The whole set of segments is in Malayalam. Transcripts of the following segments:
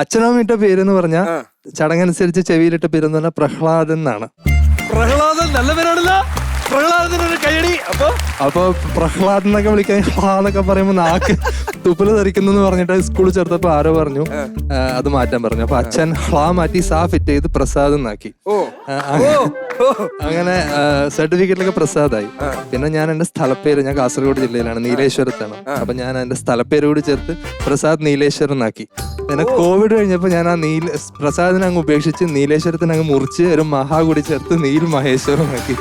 അച്ഛനമ്മ ഇട്ട പേരെന്ന് പറഞ്ഞ. ചടങ്ങനുസരിച്ച് ചെവിയിലിട്ട പേരെന്ന് പറഞ്ഞാൽ പ്രഹ്ലാദൻ എന്നാണ്. പ്രഹ്ലാദൻ നല്ല പേരാണല്ലോ പ്രഹ്ലാദന് ഒരു കൈയടി അപ്പൊ? അപ്പൊ പ്രഹ്ലാദ് എന്നൊക്കെ വിളിക്കാൻ എന്നൊക്കെ പറയുമ്പോ നാക്ക് തുപ്പൽ ധരിക്കുന്നു പറഞ്ഞിട്ട് സ്കൂളിൽ ചേർത്തപ്പോ ആരോ പറഞ്ഞു. അത് മാറ്റാൻ പറഞ്ഞു. അപ്പൊ അച്ഛൻ ഹ്ലാ മാറ്റി സാ ഫിറ്റ് ചെയ്ത് പ്രസാദ് എന്നാക്കി. അങ്ങനെ സർട്ടിഫിക്കറ്റിലൊക്കെ പ്രസാദായി. പിന്നെ ഞാൻ എന്റെ സ്ഥലപ്പേര് ഞാൻ കാസർഗോഡ് ജില്ലയിലാണ് നീലേശ്വരത്താണ്. അപ്പൊ ഞാൻ എന്റെ സ്ഥലപ്പേര് കൂടി ചേർത്ത് പ്രസാദ് നീലേശ്വരം എന്നാക്കി. പിന്നെ കോവിഡ് കഴിഞ്ഞപ്പോ ഞാൻ ആ നീല പ്രസാദിനെ അങ്ങ് ഉപേക്ഷിച്ച് നീലേശ്വരത്തിന് അങ്ങ് മുറിച്ച് ഒരു മഹാ കൂടി ചേർത്ത് നീൽ മഹേശ്വരം ആക്കി.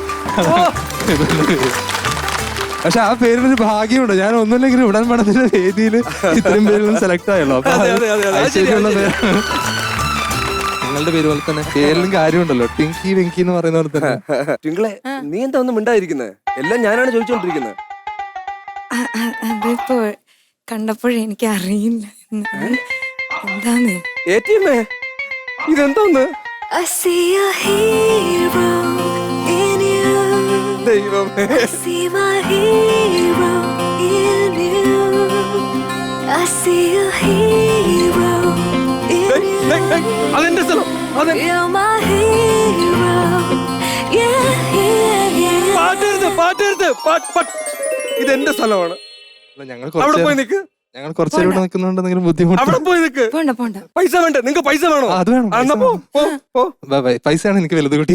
പക്ഷെ ആ പേരിനൊരു ഭാഗ്യമുണ്ട്. ഞാൻ ഒന്നുമില്ലെങ്കിൽ ഉടൻ പണത്തിന്റെ വേദിയിൽ ഇത്രയും പേരിലും സെലക്ട് ആയല്ലോ അപ്പൊ പേരാണ് നിങ്ങളുടെ പേര്. പോലെ തന്നെ പേരിലും കാര്യമുണ്ടല്ലോ. ടിങ്കി വെങ്കി എന്ന് പറയുന്ന പോലെ തന്നെ. ടിങ്കിളെ നീ എന്താ ഒന്നും മിണ്ടായിരിക്കുന്നത് എല്ലാം ഞാനാണ് ചോദിച്ചോണ്ടിരിക്കുന്നത് അതിപ്പോ കണ്ടപ്പോഴേ എനിക്ക് അറിയില്ല എന്താന്ന് ഏറ്റിയമ്മേ ഇതെന്തോന്ന് see a hero in you. ദൈവമേ I see my hero in you. I see a hero in they, they, they, you. അതെന്റെ സ്ഥലം അതെ You're my hero. Yeah, yeah, yeah. പാട്ടരുത് പാട്ടരുത് പാട്ട് പാട്ട് ഇതെന്റെ സ്ഥലമാണ് ഞങ്ങൾ അവിടെ പോയി നിക്ക് ഞങ്ങൾ കുറച്ചേരം ഇവിടെ നിൽക്കുന്നുണ്ട് എന്തെങ്കിലും ബുദ്ധിമുട്ട്. അവിടെ പോയി നിക്ക്. പോണ്ട പോണ്ട. പൈസ വേണ്ട? നിങ്ങക്ക് പൈസ വേണോ? അത് വേണം, ആ, എന്നാ പൈസ പോ പോ പോ. ബൈ ബൈ പൈസയാണ് എനിക്ക് വലുത് കുട്ടി.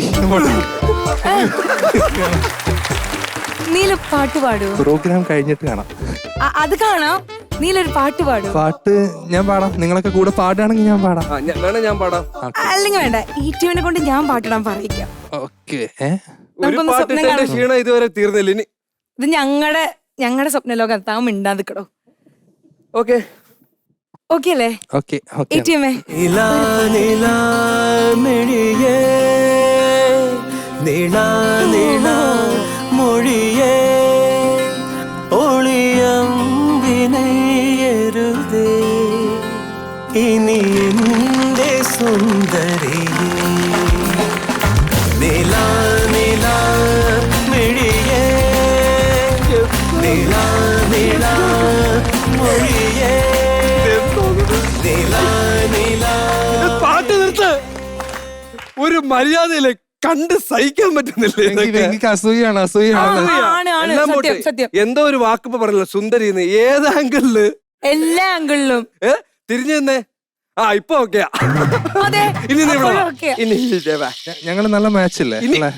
നീല പാട്ട് പാടുവോ പ്രോഗ്രാം കഴിഞ്ഞിട്ട് കാണാം. അ- അത് കാണാം. നീലൊരു പാട്ട് പാടുവോ പാട്ട് ഞാൻ പാടാം. നിങ്ങളൊക്കെ കൂടെ പാടുകയാണെങ്കിൽ ഞാൻ പാടാം. ആ ഞാൻ- വേണേ ഞാൻ പാടാം. അല്ലെങ്കിൽ വേണ്ട. ഈ ടീമിനെ കൊണ്ട് ഞാൻ പാട്ടിടാൻ പറയിക്കാം. ഓക്കെ. ഏ? ഒരു നമുക്കൊന്ന് സ്വപ്നം ഇട്ടെന്റെ കാണാം. ക്ഷീണം ഇതുവരെ തീർന്നില്ല. ഇനി ഇത് ഞങ്ങളുടെ ഞങ്ങളുടെ സ്വപ്നലോകം താൻ മിണ്ടാതിക്കടോ. ഓക്കെ. ഓക്കെ അല്ലേ ഓക്കെ. ടീമേ നിലാ നിലാ മിഴിയേ നീളാ നീളാ മൊഴിയേ ഒളിയം വിനയരുതേ ഇനി എന്റെ സുന്ദരിയേ. നിലാ പാട്ട് നിർത്ത്. ഒരു മര്യാദയില്ല കണ്ട് സഹിക്കാൻ പറ്റുന്നില്ല അസൂയാണ് അസൂയാണ്. എന്തോ ഒരു വാക്കിപ്പോ പറഞ്ഞല്ലോ. സുന്ദരി ഏത് ആംഗിളിൽ എല്ലാ ആംഗിളിലും ഏ? തിരിഞ്ഞു നിന്നേ. ആ ഇപ്പൊ ഓക്കെ. ഞങ്ങൾ നല്ല മാച്ച് അല്ലേ? അല്ലേ?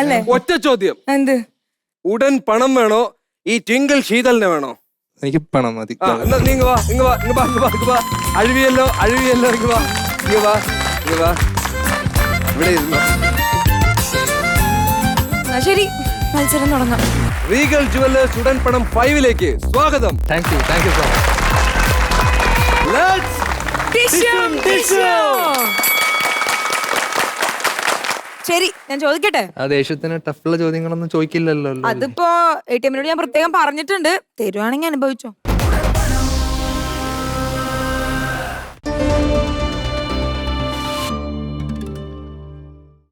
അല്ലേ? ഒറ്റ ചോദ്യം. എന്ത്? ഉടൻ പണം വേണോ? ഈ ട്വിങ്കിൾ ശീതലിനെ വേണോ? എനിക്ക് പണം മതി. ആ എന്നാ നീ ഇങ്ങ് വാ ഇങ്ങ് വാ ഇങ്ങ് വാ ഇങ്ങ് വാ ഇങ്ങ് വാ. അഴുവിയല്ലോ അഴുവിയല്ലോ ഇങ്ങ് വാ. ഇങ്ങ് വാ ഇങ്ങ് വാ. ഇവിടെ ഇരുന്നോ. ആ, ശരി മത്സരം തുടങ്ങാം. റീഗൽ ജുവല്ലേഴ്സ് ഉടൻ പണം ഫൈവിലേക്ക് സ്വാഗതം. Thank you thank you so much Let's ശരി ഞാൻ ചോദിക്കട്ടെ? ആ ദേഷ്യത്തിന് ടഫുള്ള ചോദ്യങ്ങളൊന്നും ചോദിക്കില്ലല്ലോ അല്ലേ? അതിപ്പോ എ ടി എമ്മിനോട് ഞാൻ പ്രത്യേകം പറഞ്ഞിട്ടുണ്ട്. തരുവാണെങ്കിൽ അനുഭവിച്ചോ.